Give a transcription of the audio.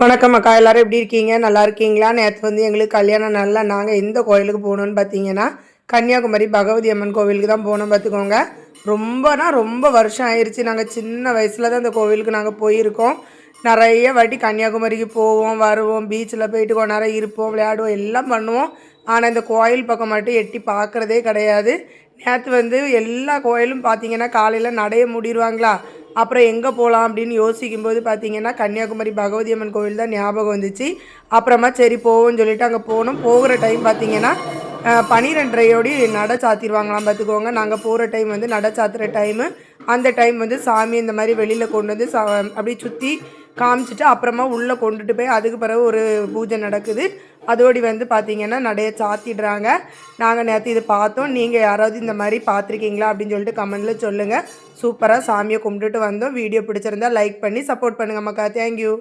வணக்கம் அக்கா எல்லோரும் எப்படி இருக்கீங்க? நல்லா இருக்கீங்களா? நேற்று வந்து எங்களுக்கு கல்யாணம் நல்லா நாங்கள் எந்த கோயிலுக்கு போகணுன்னு பார்த்தீங்கன்னா கன்னியாகுமரி பகவதி அம்மன் கோவிலுக்கு தான் போனோம் பார்த்துக்கோங்க ரொம்பனா ரொம்ப வருஷம் ஆயிடுச்சு நாங்கள் சின்ன வயசில் தான் அந்த கோவிலுக்கு நாங்கள் போயிருக்கோம். நிறைய வாட்டி கன்னியாகுமரிக்கு போவோம் வருவோம் பீச்சில் போயிட்டு கொஞ்ச இருப்போம் விளையாடுவோம் எல்லாம் பண்ணுவோம். ஆனால் இந்த கோயில் பக்கம் மட்டும் எட்டி பார்க்குறதே கிடையாது. நேற்று வந்து எல்லா கோயிலும் பார்த்தீங்கன்னா காலையில் நடைய முடிடுவாங்களா அப்புறம் எங்கே போகலாம் அப்படின்னு யோசிக்கும்போது பார்த்தீங்கன்னா கன்னியாகுமரி பகவதி அம்மன் கோவில் தான் ஞாபகம் வந்துச்சு. அப்புறமா சரி போவோம்னு சொல்லிட்டு அங்கே போனோம். போகிற டைம் பார்த்தீங்கன்னா பனிரெண்டரையோடி நட சாத்திடுவாங்களாம் பார்த்துக்கோங்க நாங்கள் போகிற டைம் வந்து நட சாத்துற டைமு அந்த டைம் வந்து சாமி இந்த மாதிரி வெளியில் கொண்டு வந்து சா அப்படியே சுற்றி காமிச்சிட்டு அப்புறமா உள்ளே கொண்டுட்டு போய் அதுக்கு பிறகு ஒரு பூஜை நடக்குது. அதோடி வந்து பார்த்திங்கன்னா நடைய சாத்திடுறாங்க. நாங்கள் நேற்று இது பார்த்தோம். நீங்கள் யாராவது இந்த மாதிரி பார்த்துருக்கீங்களா அப்படின்னு சொல்லிட்டு கமெண்டில் சொல்லுங்கள் சூப்பராக சாமியை கும்பிட்டுட்டு வந்தோம். வீடியோ பிடிச்சிருந்தா லைக் பண்ணி சப்போர்ட் பண்ணுங்கள் மக்கா தேங்க்யூ